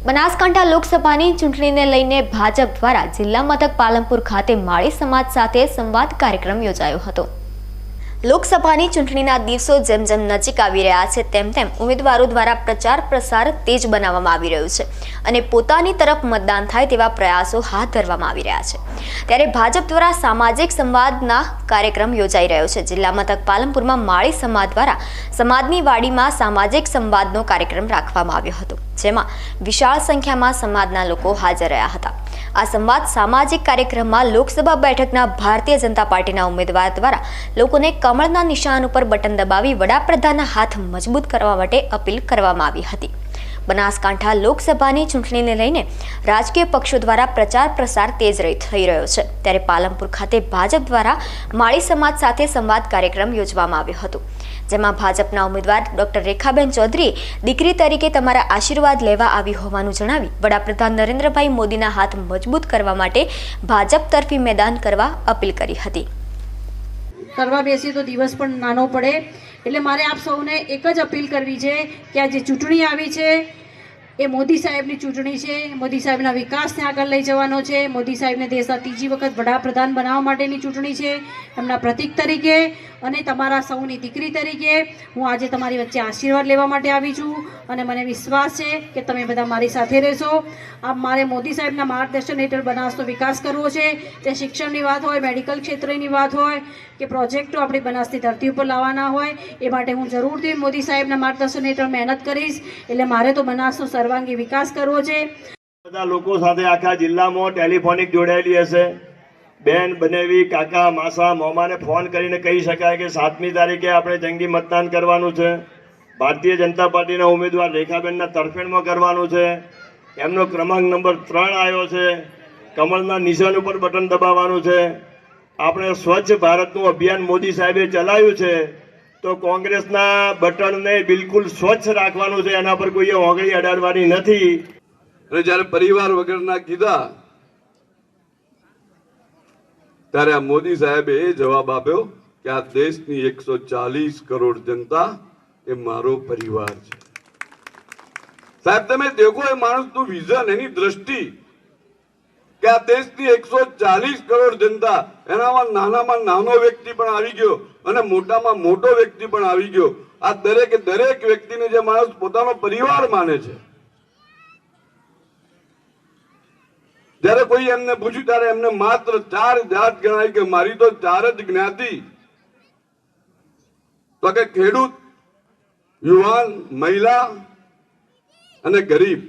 બનાસકાંઠા લોકસભાની ચૂંટણીને લઈને ભાજપ દ્વારા જિલ્લા મથક પાલનપુર ખાતે માળી સમાજ સાથે સંવાદ કાર્યક્રમ યોજાયો હતો. લોકસભાની ચૂંટણીના દિવસો જેમ જેમ નજીક આવી રહ્યા છે, તેમ તેમ ઉમેદવારો દ્વારા પ્રચાર પ્રસાર તેજ બનાવવામાં આવી રહ્યું છે અને પોતાની તરફ મતદાન થાય તેવા પ્રયાસો હાથ ધરવામાં આવી રહ્યા છે. ત્યારે ભાજપ દ્વારા સામાજિક સંવાદના કાર્યક્રમ યોજાઈ રહ્યો છે. જિલ્લા મથક પાલનપુરમાં માળી સમાજ દ્વારા સમાજની વાડીમાં સામાજિક સંવાદનો કાર્યક્રમ રાખવામાં આવ્યો હતો, જેમાં વિશાળ સંખ્યામાં સમાજના લોકો હાજર રહ્યા હતા. આ સંવાદ સામાજિક કાર્યક્રમમાં લોકસભા બેઠકના ભારતીય જનતા પાર્ટીના ઉમેદવાર દ્વારા લોકોને કમળના નિશાન ઉપર બટન દબાવી વડાપ્રધાનના હાથ મજબૂત કરવા માટે અપીલ કરવામાં આવી હતી. બનાસકાંઠા લોકસભાની ચૂંટણીને લઈને રાજકીય પક્ષો દ્વારા પ્રચાર પ્રસાર તેજ થઈ રહ્યો છે. ત્યારે પાલનપુર ખાતે ભાજપ દ્વારા માળી સમાજ સાથે સંવાદ કાર્યક્રમ યોજવામાં આવ્યો હતો. જેમાં ભાજપના ઉમેદવાર ડોક્ટર રેખાબેન ચૌધરી દીકરી તરીકે તમારા આશીર્વાદ લેવા આવી હોવાનું જણાવી વડાપ્રધાન નરેન્દ્રભાઈ મોદીના હાથ મજબૂત કરવા માટે ભાજપ તરફી મેદાન કરવા અપીલ કરી હતી. કરવા બેસીએ તો દિવસ પણ નાનો પડે. એટલે મારે આપ સૌને એક જ અપીલ કરવી છે કે આ જે ચૂંટણી આવી છે એ મોદી સાહેબની ચૂંટણી છે. મોદી સાહેબના વિકાસને આગળ લઈ જવાનો છે. મોદી સાહેબને દેશના ત્રીજી વખત વડાપ્રધાન બનાવવા માટેની ચૂંટણી છે. એમના પ્રતીક તરીકે અને તમારા સૌની દીકરી તરીકે હું આજે તમારી વચ્ચે આશીર્વાદ લેવા માટે આવી છું અને મને વિશ્વાસ છે કે તમે બધા મારી સાથે રહેશો. આ મારે મોદી સાહેબના માર્ગદર્શન હેઠળ બનાસનો વિકાસ કરવો છે. તે શિક્ષણની વાત હોય, મેડિકલ ક્ષેત્રની વાત હોય કે પ્રોજેક્ટો આપણી બનાસની ધરતી ઉપર લાવવાના હોય, એ માટે હું જરૂરથી મોદી સાહેબના માર્ગદર્શન હેઠળ મહેનત કરીશ. એટલે મારે તો બનાસનો સર્વાંગી વિકાસ કરવો છે. બધા લોકો સાથે આખા જિલ્લામાં ટેલિફોનિક જોડાયેલી હશે. બેન, બનેવી, કાકા, માસા, મોમાને ફોન કરીને કહી શકાય કે સાતમી તારીખે આપણે જંગી મતદાન કરવાનું છે. ભારતીય જનતા પાર્ટીના ઉમેદવાર રેખાબેનના તરફેણમાં કરવાનું છે. એમનો ક્રમાંક નંબર ત્રણ આવ્યો છે. કમળના નિશાન ઉપર બટન દબાવવાનું છે. આપણે સ્વચ્છ ભારતનું અભિયાન મોદી સાહેબે ચલાવ્યું છે. તો કોંગ્રેસના બટનને બિલકુલ સ્વચ્છ રાખવાનું છે, એના પર કોઈએ ઓગળી અડાડવાની નથી. અને જ્યારે પરિવાર વગરના કીધા, ત્યારે આ મોદી સાહેબે એ જવાબ આપ્યો કે આ દેશની એકસો ચાલીસ કરોડ જનતા એ મારો પરિવાર છે. સાહેબ, તમે દેખો એ માણસનું વિઝન એની દ્રષ્ટિ કે આ દેશની એકસો ચાલીસ કરોડ જનતા, એનામાં નાનામાં નાનો વ્યક્તિ પણ આવી ગયો. અને મોટામાં મોટો વ્યક્તિ પણ આવી ગયો. આ દરેક દરેક વ્યક્તિને જે માણસ પોતાનો પરિવાર માને છે. જ્યારે કોઈ એમને પૂછ્યું, ત્યારે એમને માત્ર ચાર જાત ગણાય કે મારી તો ચાર જ જ્ઞાતિ. તો કે ખેડૂત, યુવાન, મહિલા અને ગરીબ.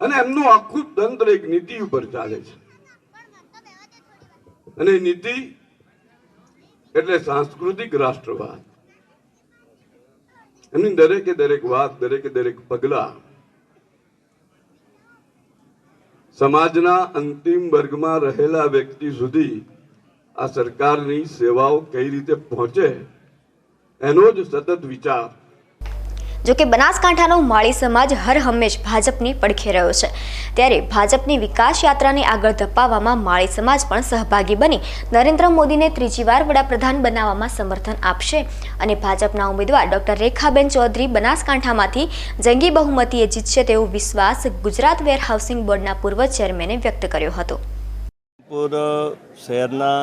અને એમનું આખું તંત્ર એક નીતિ ઉપર ચાલે છે. અને નીતિ એટલે સાંસ્કૃતિક રાષ્ટ્રવાદ. એમની દરેકે દરેક વાત, દરેકે દરેક પગલા સમાજના અંતિમ વર્ગમાં રહેલા વ્યક્તિ સુધી આ સરકારની સેવાઓ કઈ રીતે પહોંચે, એનો જ સતત વિચાર જોકે બનાસકાંઠાનો માળી સમાજ હર હંમેશ ભાજપની પડખે રહ્યો છે. ત્યારે ભાજપની વિકાસ યાત્રાને આગળ ધપાવવામાં માળી સમાજ પણ સહભાગી બની. નરેન્દ્ર મોદીને ત્રીજી વાર વડાપ્રધાન બનાવવામાં સમર્થન આપશે અને ભાજપના ઉમેદવાર ડોક્ટર રેખાબેન ચૌધરી બનાસકાંઠામાંથી જંગી બહુમતીએ જીતશે તેવો વિશ્વાસ ગુજરાત વેર હાઉસિંગ બોર્ડના પૂર્વ ચેરમેને વ્યક્ત કર્યો હતો. શહેરના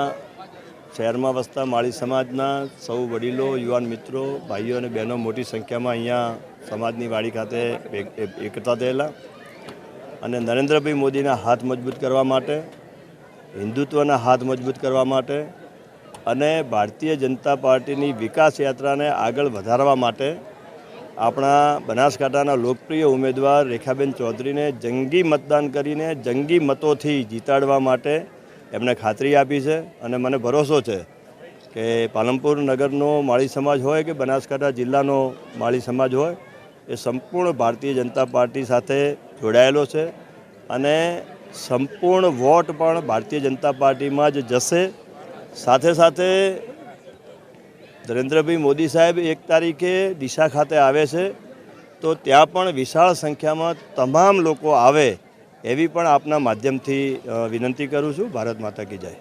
શહેરમાં વસતા માળી સમાજના સૌ વડીલો, યુવાન મિત્રો, ભાઈઓ અને બહેનો મોટી સંખ્યામાં અહીંયા સમાજની વાડી ખાતે એક- એક- થયેલા અને નરેન્દ્રભાઈ મોદીના હાથ મજબૂત કરવા માટે, હિન્દુત્વના હાથ મજબૂત કરવા માટે અને ભારતીય જનતા પાર્ટીની વિકાસ યાત્રાને આગળ વધારવા માટે આપણા બનાસકાંઠાના લોકપ્રિય ઉમેદવાર રેખાબેન ચૌધરીને જંગી મતદાન કરીને જંગી મતોથી જીતાડવા માટે એમણે ખાતરી આપી છે અને મને ભરોસો છે કે પાલનપુર નગરનો માળી સમાજ હોય કે બનાસકાંઠા જિલ્લાનો માળી સમાજ હોય, એ સંપૂર્ણ ભારતીય જનતા પાર્ટી સાથે જોડાયેલો છે અને સંપૂર્ણ વોટ પણ ભારતીય જનતા પાર્ટીમાં જ જશે. સાથે સાથે નરેન્દ્રભાઈ મોદી સાહેબ એક તારીખે દિશા ખાતે આવે છે, તો ત્યાં પણ વિશાળ સંખ્યામાં તમામ લોકો આવે એવી પણ આપના માધ્યમથી વિનંતી કરું છું, ભારત માતા કી જય.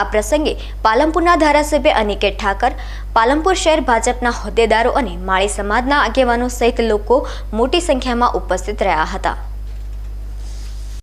આ પ્રસંગે પાલનપુરના ધારાસભ્ય અનિકેત ઠાકર, પાલનપુર શહેર ભાજપના હોદ્દેદારો અને માળી સમાજના આગેવાનો સહિત લોકો મોટી સંખ્યામાં ઉપસ્થિત રહ્યા હતા.